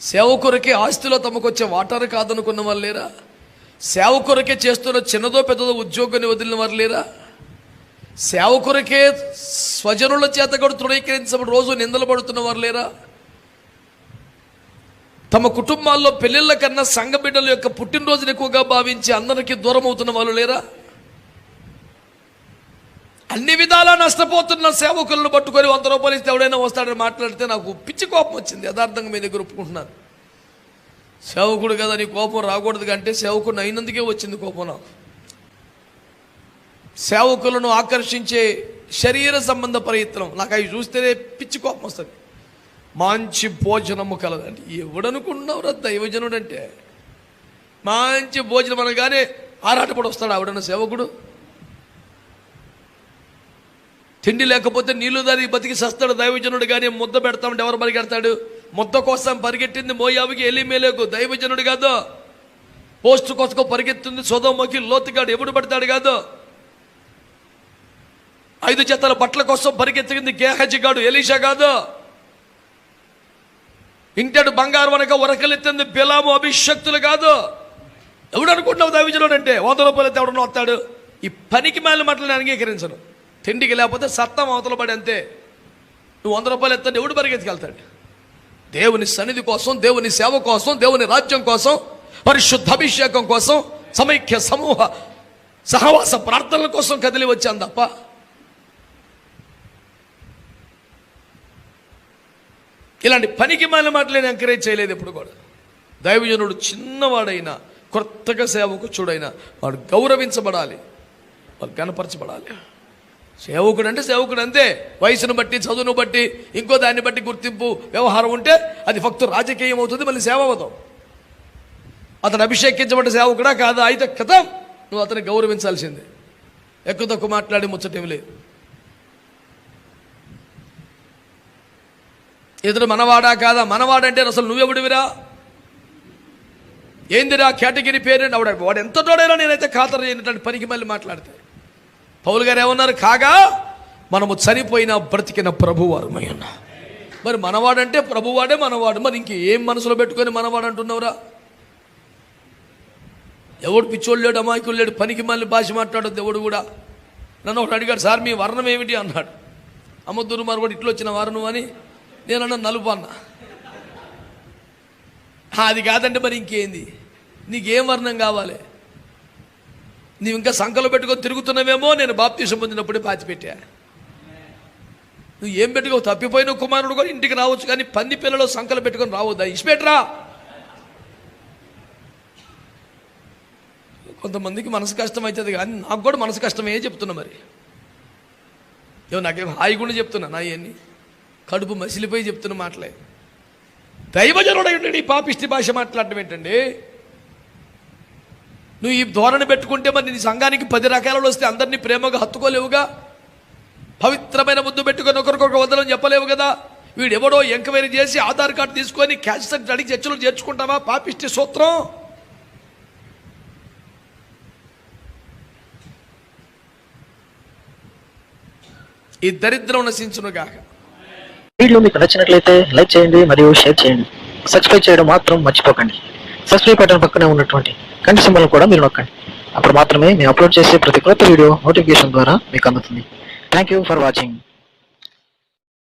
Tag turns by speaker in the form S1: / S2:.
S1: సేవకురకే ఆస్తిలో తమకొచ్చే వాటాను కాదనుకున్న వాళ్ళు లేరా? సేవకురకే చేస్తున్న చిన్నదో పెద్దదో ఉద్యోగాన్ని వదిలిన వారు లేరా? సేవకురకే స్వజనుల చేత కూడా తృణీకరించబడి రోజు నిందలు పడుతున్న వారు లేరా? తమ కుటుంబాల్లో పెళ్ళిళ్ళ కన్నా సంఘ బిడ్డల యొక్క పుట్టినరోజుని ఎక్కువగా భావించి అందరికీ దూరం అవుతున్న వాళ్ళు లేరా? అన్ని విధాలా నష్టపోతున్న సేవకులను పట్టుకొని వంద రూపాయలు ఇస్తే ఎవడైనా వస్తాడని మాట్లాడితే నాకు పిచ్చి కోపం వచ్చింది. యథార్థంగా మీ దగ్గర ఒప్పుకుంటున్నాను. సేవకుడు కదా నీ కోపం రాకూడదు కంటే సేవకుడిని అయినందుకే వచ్చింది కోపం నాకు. సేవకులను ఆకర్షించే శరీర సంబంధ ప్రయత్నం. నాకు అవి చూస్తేనే పిచ్చి కోపం వస్తుంది. మంచి భోజనము కలదండి. ఎవడనుకుంటున్నావురా దైవజనుడు అంటే మంచి భోజనం అనగానే ఆరాటపడి వస్తాడు ఆవిడన్న సేవకుడు? తిండి లేకపోతే నీళ్ళు దారి బతికి సస్తాడు దైవజనుడు కానీ ముద్ద పెడతామంటే ఎవరు పరిగెడతాడు? ముద్ద కోసం పరిగెట్టింది మోయాబుకి ఎలిమేలేకు దైవజనుడు కాదు. పోస్టు కోసం పరిగెత్తుంది సోదమ్మకి లోతుగాడు. ఎప్పుడు పడతాడు కాదు. ఐదు చేతల బట్టల కోసం పరిగెత్తింది గేహజిగాడు ఎలీషా కాదు. ఇంటాడు బంగారు వనక ఉరకలెత్తింది బిలాము అభిషక్తులు కాదు. ఎవడు అనుకుంటున్నావు దైవజనుడు అంటే? వంద రూపాయలు అయితే ఎవడన్నా వస్తాడు? ఈ పనికి మేలు మాటలు అంగీకరించను. తిండికి లేకపోతే సత్తం అవతల పడి అంతే. నువ్వు వంద రూపాయలు ఎత్తండి ఎవడు పరిగెత్తికెళ్తాడు. దేవుని సన్నిధి కోసం దేవుని సేవ కోసం దేవుని రాజ్యం కోసం పరిశుద్ధ అభిషేకం కోసం సమైక్య సమూహ సహవాస ప్రార్థనల కోసం కదిలి వచ్చాను తప్ప. ఇలాంటి పనికి మాలిన మాటలు నేను ఎంకరేజ్ చేయలేదు ఎప్పుడు కూడా. దైవజనుడు చిన్నవాడైనా కొత్తగా సేవకు చూడైనా వాడు గౌరవించబడాలి. వాడు గణపరచబడాలి. సేవకుడు అంటే సేవకుడు అంతే వయసును బట్టి చదువును బట్టి ఇంకో దాన్ని బట్టి గుర్తింపు వ్యవహారం ఉంటే అది ఫక్తు రాజకీయం అవుతుంది మళ్ళీ సేవ అవుతాం అతను అభిషేకించబడ్డ సేవకుడా కాదా? అయితే కథం. నువ్వు అతని గౌరవించాల్సిందే. ఎక్కువ తక్కువ మాట్లాడి ముచ్చటం లేదు. ఇతడు మనవాడా కాదా? మనవాడంటే అసలు నువ్వెవడివిరా? ఏందిరా కేటగిరీ పేరేంటి ఆవిడ వాడు ఎంత తోడైనా నేనైతే ఖాతరు చేయనటువంటి పనికి మళ్ళీ మాట్లాడితే. పౌలు గారు ఏమన్నారు? కాగా మనము చనిపోయిన బ్రతికిన ప్రభువారు ఉన్నా. మరి మనవాడంటే ప్రభువాడే మనవాడు. మరి ఇంక ఏం మనసులో పెట్టుకొని మనవాడు అంటున్నావురా? ఎవడు పిచ్చోళ్ళు లేడు అమాయకులు లేడు పనికి మళ్ళీ భాష మాట్లాడు ఎవడు కూడా. నన్ను ఒకటి అడిగాడు సార్ మీ వర్ణం ఏమిటి? అన్నాడు. అమ్మద్దురు మరి కూడా ఇట్లా వచ్చిన వర్ణం అని నేను అన్న నలుపు అన్న. అది కాదంటే మరి ఇంకేంది? నీకేం వర్ణం కావాలి? నీవు ఇంకా సంకలు పెట్టుకొని తిరుగుతున్నావేమో నేను బాప్తీసం పొందినప్పుడే పాతిపెట్టా. నువ్వు ఏం పెట్టుకో తప్పిపోయిన కుమారుడు కూడా ఇంటికి రావచ్చు కానీ పంది పిల్లలు సంకలు పెట్టుకొని రావద్దా? ఇచ్చిపెట్టరా కొంతమందికి మనసు కష్టం అవుతుంది కానీ నాకు కూడా మనసు కష్టమే చెప్తున్నా మరి. ఏమో నాకేం హాయిగుండి చెప్తున్నా నా ఇవన్నీ కడుపు మసిలిపోయి చెప్తున్న మాటలే. దైవజనుడు ఏంటండి పాపిష్టి భాష మాట్లాడటం ఏంటండి? నువ్వు ఈ ధోరణి పెట్టుకుంటే మరి నీ సంఘానికి పది రకాలలో వస్తే అందరినీ ప్రేమగా హత్తుకోలేవుగా? పవిత్రమైన ముద్దు పెట్టుకొని ఒకరికొకరు వదలని చెప్పలేవు కదా? వీడెవడో ఎంక్వైరీ చేసి ఆధార్ కార్డు తీసుకొని క్యాష్ సెంటర్ అడిగి చర్చలు చేర్చుకుంటావా? పాపిష్టి సూత్రం. ఈ దరిద్రం నశించునుగాక.
S2: వీడియో మీకు నచ్చినట్లయితే లైక్ చేయండి మరియు షేర్ చేయండి. సబ్స్క్రైబ్ చేయడం మాత్రం మర్చిపోకండి. సబ్స్క్రైబ్ బటన్ పక్కనే ఉన్నటువంటి కంటి సింబల్ కూడా మీరు నొక్కండి. అప్పుడు మాత్రమే మేము అప్లోడ్ చేసే ప్రతి కొత్త వీడియో నోటిఫికేషన్ ద్వారా మీకు అందుతుంది. Thank you for watching